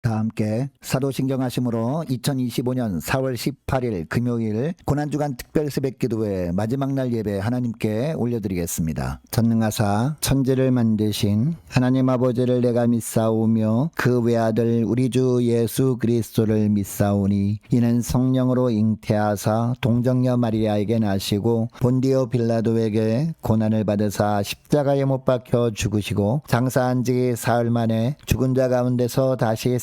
다 함께 사도신경 하심으로 2025년 4월 18일 금요일 고난주간 특별 새벽 기도회 마지막 날 예배 하나님께 올려드리겠습니다. 전능하사 천지를 만드신 하나님 아버지를 내가 믿사오며 그 외아들 우리 주 예수 그리스도를 믿사오니 이는 성령으로 잉태하사 동정녀 마리아에게 나시고 본디오 빌라도에게 고난을 받으사 십자가에 못 박혀 죽으시고 장사한 지 사흘 만에 죽은 자 가운데서 다시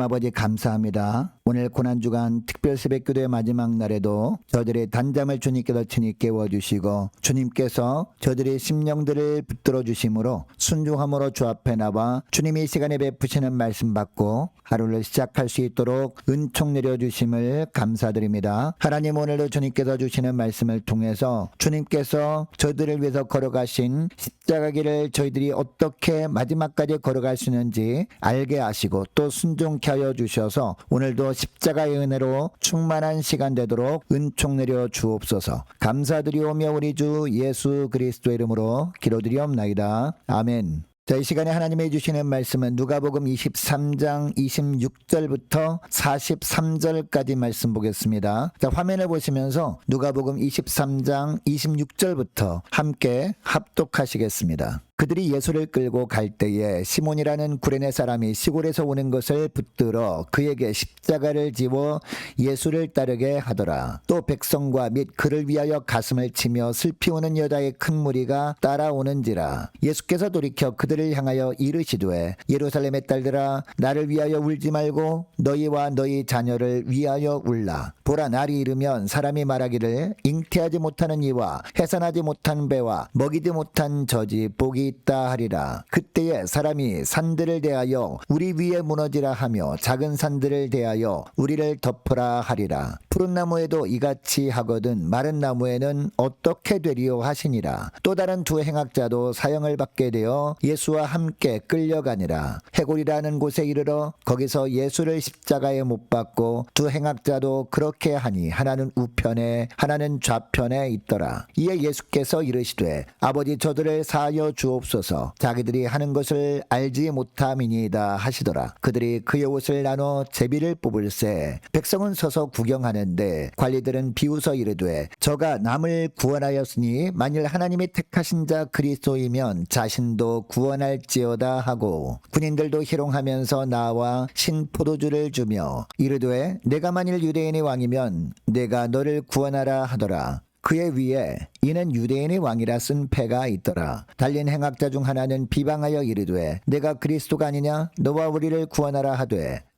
하나님 아버지 감사합니다. 오늘 고난주간 특별 새벽기도의 마지막 날에도 저들의 단잠을 주님께서 친히 깨워주시고 주님께서 저들의 심령들을 붙들어 주심으로 순종함으로 주 앞에 나와 주님이 이 시간에 베푸시는 말씀 받고 하루를 시작할 수 있도록 은총 내려주심을 감사드립니다. 하나님 오늘도 주님께서 주시는 말씀을 통해서 주님께서 저들을 위해서 걸어가신 십자가 길을 저희들이 어떻게 마지막까지 걸어갈 수 있는지 알게 하시고 또 순종케 하여 주셔서 오늘도 십자가의 은혜로 충만한 시간 되도록 은총 내려 주옵소서 감사드리오며 우리 주 예수 그리스도의 이름으로 기도드리옵나이다. 아멘. 자, 이 시간에 하나님이 주시는 말씀은 누가복음 23장 26절부터 43절까지 말씀 보겠습니다. 자, 화면을 보시면서 누가복음 23장 26절부터 함께 합독하시겠습니다. 그들이 예수를 끌고 갈 때에 시몬이라는 구레네 사람이 시골에서 오는 것을 붙들어 그에게 십자가를 지워 예수를 따르게 하더라. 또 백성과 및 그를 위하여 가슴을 치며 슬피 우는 여자의 큰 무리가 따라오는지라. 예수께서 돌이켜 그들을 향하여 이르시되 예루살렘의 딸들아 나를 위하여 울지 말고 너희와 너희 자녀를 위하여 울라. 보라 날이 이르면 사람이 말하기를 잉태하지 못하는 이와 해산하지 못한 배와 먹이지 못한 저지 복이 있다 하리라. 그때에 사람이 산들을 대하여 우리 위에 무너지라 하며 작은 산들을 대하여 우리를 덮으라 하리라. 푸른 나무에도 이같이 하거든 마른 나무에는 어떻게 되리요 하시니라. 또 다른 두 행악자도 사형을 받게 되어 예수와 함께 끌려가니라. 해골이라는 곳에 이르러 거기서 예수를 십자가에 못 박고 두 행악자도 그렇게 하니 하나는 우편에 하나는 좌편에 있더라. 이에 예수께서 이르시되 아버지 저들을 사하여 주옵 소서 자기들이 하는 것을 알지 못함이니이다 하시더라. 그들이 그의 옷을 나눠 제비를 뽑을세 백성은 서서 구경하는데 관리들은 비웃어 이르되 저가 남을 구원하였으니 만일 하나님이 택하신 자 그리스도이면 자신도 구원할지어다 하고 군인들도 희롱하면서 나와 신포도주를 주며 이르되 내가 만일 유대인의 왕이면 내가 너를 구원하라 하더라. 그의 위에 이는 유대인의 왕이라 쓴 패가 있더라. 달린 행악자 중 하나는 비방하여 이르되 내가 그리스도가 아니냐 너와 우리를 구원하라 하되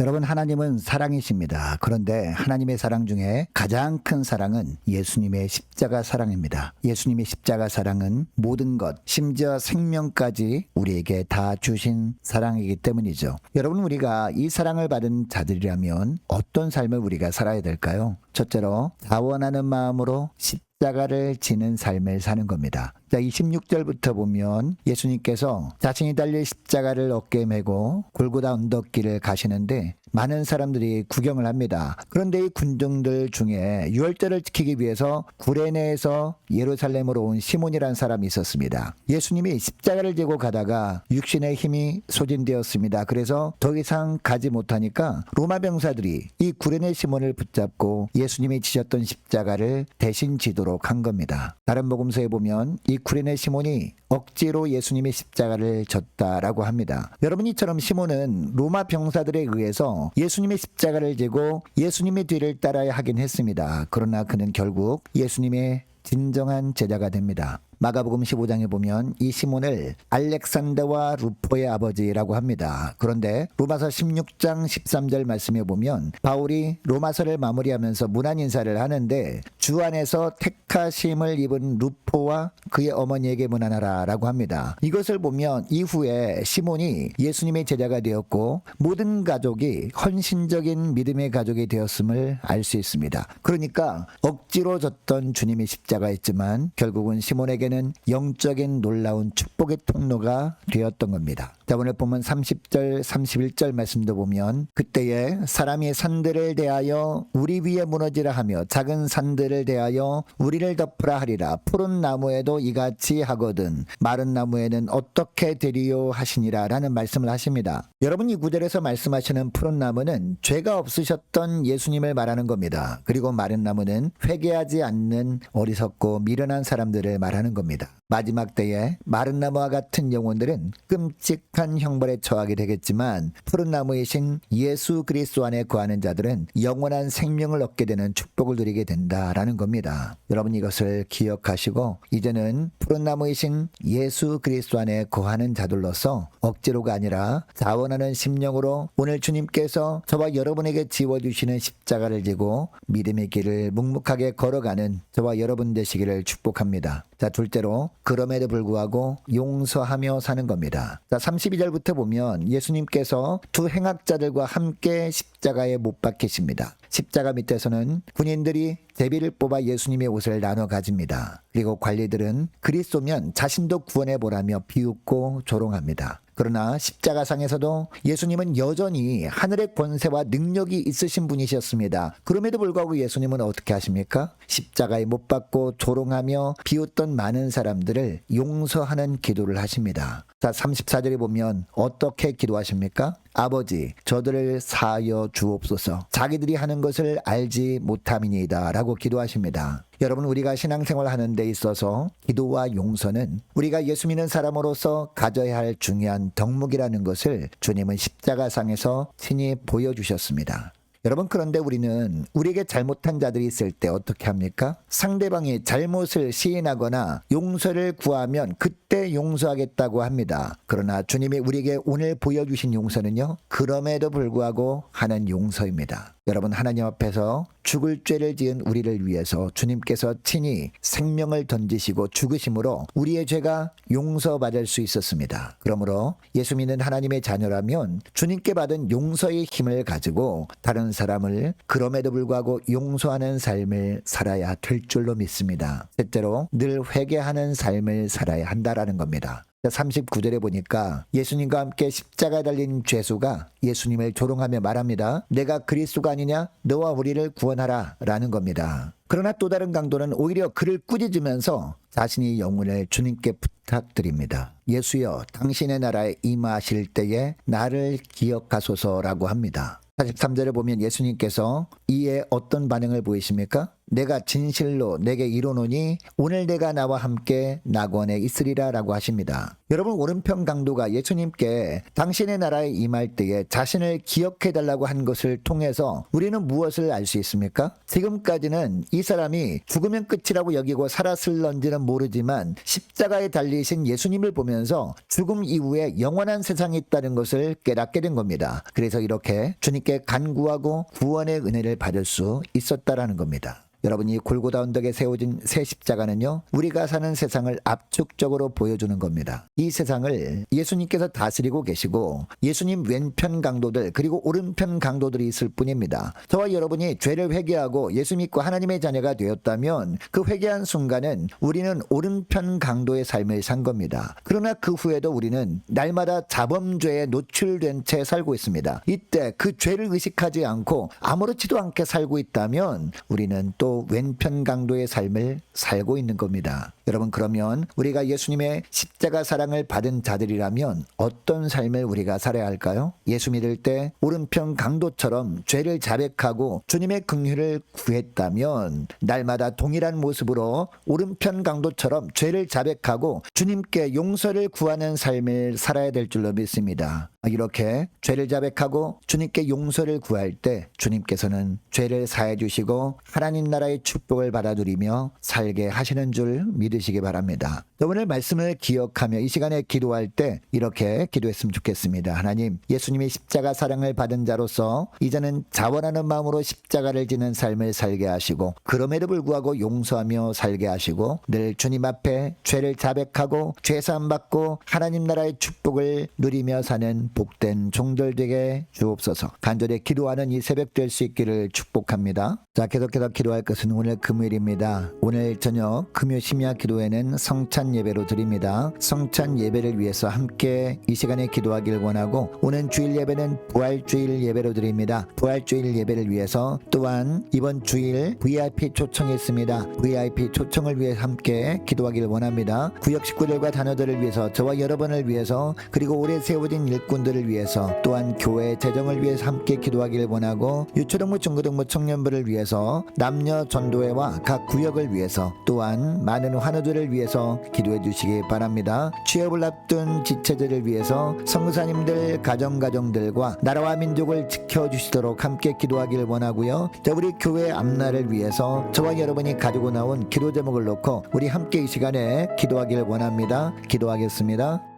여러분 하나님은 사랑이십니다. 그런데 하나님의 사랑 중에 가장 큰 사랑은 예수님의 십자가 사랑입니다. 예수님의 십자가 사랑은 모든 것, 심지어 생명까지 우리에게 다 주신 사랑이기 때문이죠. 여러분 우리가 이 사랑을 받은 자들이라면 어떤 삶을 우리가 살아야 될까요? 첫째로 자원하는 마음으로 십자가를 지는 삶을 사는 겁니다. 자, 26절부터 보면 예수님께서 자신이 달릴 십자가를 어깨에 메고 골고다 언덕길을 가시는데 많은 사람들이 구경을 합니다. 그런데 이 군중들 중에 유월절을 지키기 위해서 구레네에서 예루살렘으로 온 시몬이라는 사람이 있었습니다. 예수님이 십자가를 지고 가다가 육신의 힘이 소진되었습니다. 그래서 더 이상 가지 못하니까 로마 병사들이 이 구레네 시몬을 붙잡고 예수님이 지셨던 십자가를 대신 지도록 한 겁니다. 다른 복음서에 보면 이 구레네 시몬이 억지로 예수님의 십자가를 졌다라고 합니다. 여러분 이처럼 시몬은 로마 병사들에 의해서 예수님의 십자가를 지고 예수님의 뒤를 따라야 하긴 했습니다. 그러나 그는 결국 예수님의 진정한 제자가 됩니다. 마가복음 15장에 보면 이 시몬을 알렉산더와 루포의 아버지라고 합니다. 그런데 로마서 16장 13절 말씀에 보면 바울이 로마서를 마무리하면서 문안 인사를 하는데 주 안에서 택하심을 입은 루포와 그의 어머니에게 문안하라라고 합니다. 이것을 보면 이후에 시몬이 예수님의 제자가 되었고 모든 가족이 헌신적인 믿음의 가족이 되었음을 알 수 있습니다. 그러니까 억지로 졌던 주님의 십자가였지만 결국은 시몬에게는 우리에게는 영적인 놀라운 축복의 통로가 되었던 겁니다. 자, 오늘 보면 30절, 31절 말씀도 보면 그때에 사람이 산들을 대하여 우리 위에 무너지라 하며 작은 산들을 대하여 우리를 덮으라 하리라. 푸른 나무에도 이같이 하거든 마른 나무에는 어떻게 되리요 하시니라 라는 말씀을 하십니다. 여러분 이 구절에서 말씀하시는 푸른 나무는 죄가 없으셨던 예수님을 말하는 겁니다. 그리고 마른 나무는 회개하지 않는 어리석고 미련한 사람들을 말하는 겁니다. 마지막 때에 마른 나무와 같은 영혼들은 끔찍한 형벌에 처하게 되겠지만 푸른 나무이신 예수 그리스도 안에 거하는 자들은 영원한 생명을 얻게 되는 축복을 누리게 된다라는 겁니다. 여러분 이것을 기억하시고 이제는 푸른 나무이신 예수 그리스도 안에 거하는 자들로서 억지로가 아니라 자원하는 심령으로 오늘 주님께서 저와 여러분에게 지워주시는 십자가를 지고 믿음의 길을 묵묵하게 걸어가는 저와 여러분 되시기를 축복합니다. 자, 둘 째로 그럼에도 불구하고 용서하며 사는 겁니다. 자, 32절부터 보면 예수님께서 두 행악자들과 함께 십자가에 못 박히십니다. 십자가 밑에서는 군인들이 제비를 뽑아 예수님의 옷을 나눠 가집니다. 그리고 관리들은 그리스도면 자신도 구원해 보라며 비웃고 조롱합니다. 그러나 십자가상에서도 예수님은 여전히 하늘의 권세와 능력이 있으신 분이셨습니다. 그럼에도 불구하고 예수님은 어떻게 하십니까? 십자가에 못 박고 조롱하며 비웃던 많은 사람들을 용서하는 기도를 하십니다. 자, 34절에 보면 어떻게 기도하십니까? 아버지, 저들을 사하여 주옵소서. 자기들이 하는 것을 알지 못함이니이다. 라고 기도하십니다. 여러분, 우리가 신앙생활 하는 데 있어서 기도와 용서는 우리가 예수 믿는 사람으로서 가져야 할 중요한 덕목이라는 것을 주님은 십자가상에서 친히 보여주셨습니다. 여러분 그런데 우리는 우리에게 잘못한 자들이 있을 때 어떻게 합니까? 상대방이 잘못을 시인하거나 용서를 구하면 그때 용서하겠다고 합니다. 그러나 주님이 우리에게 오늘 보여주신 용서는요. 그럼에도 불구하고 하는 용서입니다. 여러분 하나님 앞에서 죽을 죄를 지은 우리를 위해서 주님께서 친히 생명을 던지시고 죽으심으로 우리의 죄가 용서받을 수 있었습니다. 그러므로 예수 믿는 하나님의 자녀라면 주님께 받은 용서의 힘을 가지고 다른 사람을 그럼에도 불구하고 용서하는 삶을 살아야 될 줄로 믿습니다. 셋째로 늘 회개하는 삶을 살아야 한다라는 겁니다. 39절에 보니까 예수님과 함께 십자가 달린 죄수가 예수님을 조롱하며 말합니다. 내가 그리스도가 아니냐? 너와 우리를 구원하라 라는 겁니다. 그러나 또 다른 강도는 오히려 그를 꾸짖으면서 자신의 영혼을 주님께 부탁드립니다. 예수여 당신의 나라에 임하실 때에 나를 기억하소서라고 합니다. 43절에 보면 예수님께서 이에 어떤 반응을 보이십니까? 내가 진실로 내게 이르노니 오늘 내가 나와 함께 낙원에 있으리라라고 하십니다. 여러분 오른편 강도가 예수님께 당신의 나라에 임할 때에 자신을 기억해 달라고 한 것을 통해서 우리는 무엇을 알 수 있습니까? 지금까지는 이 사람이 죽으면 끝이라고 여기고 살았을런지는 모르지만 십자가에 달리신 예수님을 보면서 죽음 이후에 영원한 세상이 있다는 것을 깨닫게 된 겁니다. 그래서 이렇게 주님께 간구하고 구원의 은혜를 받을 수 있었다라는 겁니다. 여러분 이 골고다 언덕에 세워진 새 십자가는요 우리가 사는 세상을 압축적으로 보여주는 겁니다. 이 세상을 예수님께서 다스리고 계시고 예수님 왼편 강도들 그리고 오른편 강도들이 있을 뿐입니다. 저와 여러분이 죄를 회개하고 예수 믿고 하나님의 자녀가 되었다면 그 회개한 순간은 우리는 오른편 강도의 삶을 산 겁니다. 그러나 그 후에도 우리는 날마다 자범죄에 노출된 채 살고 있습니다. 이때 그 죄를 의식하지 않고 아무렇지도 않게 살고 있다면 우리는 또 왼편 강도의 삶을 살고 있는 겁니다. 여러분 그러면 우리가 예수님의 십자가 사랑을 받은 자들이라면 어떤 삶을 우리가 살아야 할까요? 예수 믿을 때 오른편 강도처럼 죄를 자백하고 주님의 긍휼을 구했다면 날마다 동일한 모습으로 오른편 강도처럼 죄를 자백하고 주님께 용서를 구하는 삶을 살아야 될 줄로 믿습니다. 이렇게 죄를 자백하고 주님께 용서를 구할 때 주님께서는 죄를 사해 주시고 하나님 나라의 축복을 받아 누리며 살게 하시는 줄 믿 으시기 바랍니다. 오늘 말씀을 기억하며 이 시간에 기도할 때 이렇게 기도했으면 좋겠습니다. 하나님, 예수님이 십자가 사랑을 받은 자로서 이제는 자원하는 마음으로 십자가를 지는 삶을 살게 하시고 그럼에도 불구하고 용서하며 살게 하시고 늘 주님 앞에 죄를 자백하고 죄 사함 받고 하나님 나라의 축복을 누리며 사는 복된 종들 되게 주옵소서. 간절히 기도하는 이 새벽 될 수 있기를 축복합니다. 자, 계속해서 기도할 것 것은 오늘 금요일입니다. 오늘 저녁 금요 심야 기도회는 성찬 예배로 드립니다. 성찬 예배를 위해서 함께 이 시간에 기도하길 원하고 오는 주일 예배는 부활주일 예배로 드립니다. 부활주일 예배를 위해서 또한 이번 주일 VIP 초청했습니다. VIP 초청을 위해 함께 기도하길 원합니다. 구역 식구들과 단어들을 위해서 저와 여러분을 위해서 그리고 오래 세워진 일꾼들을 위해서 또한 교회 재정을 위해서 함께 기도하길 원하고 유초등부 중고등부 청년부를 위해서 남녀 전도회와 각 구역을 위해서 또한 많은 환 우들을 위해서 기도해 주시기 바랍니다. 취업을 앞둔 지체들을 위해서 성사님들 가정가정들과 나라와 민족을 지켜주시도록 함께 기도하길 원하고요. 자, 우리 교회 앞날을 위해서 저와 여러분이 가지고 나온 기도 제목을 놓고 우리 함께 이 시간에 기도하길 원합니다. 기도하겠습니다.